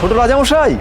ছোট রাজামশাই?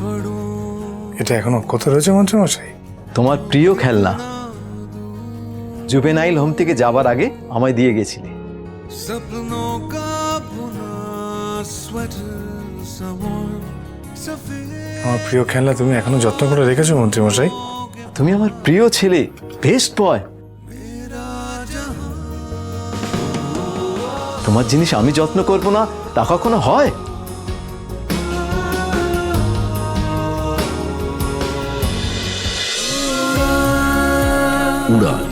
पड़ूं। এটা এখনও কত রয়েছে মন্ত্রীমশাই তোমার প্রিয় খেলনা। জুবেনাইল হোম থেকে যাবার আগে আমায় দিয়ে গেছিলে। আমার প্রিয় খেলনা তুমি এখনও যত্ন করে রেখেছো মন্ত্রীমশাই? তুমি আমার প্রিয় ছেলে বেস্ট বয় তোমার জিনিস আমি যত্ন করব না তা কখনো হয়? উড়ান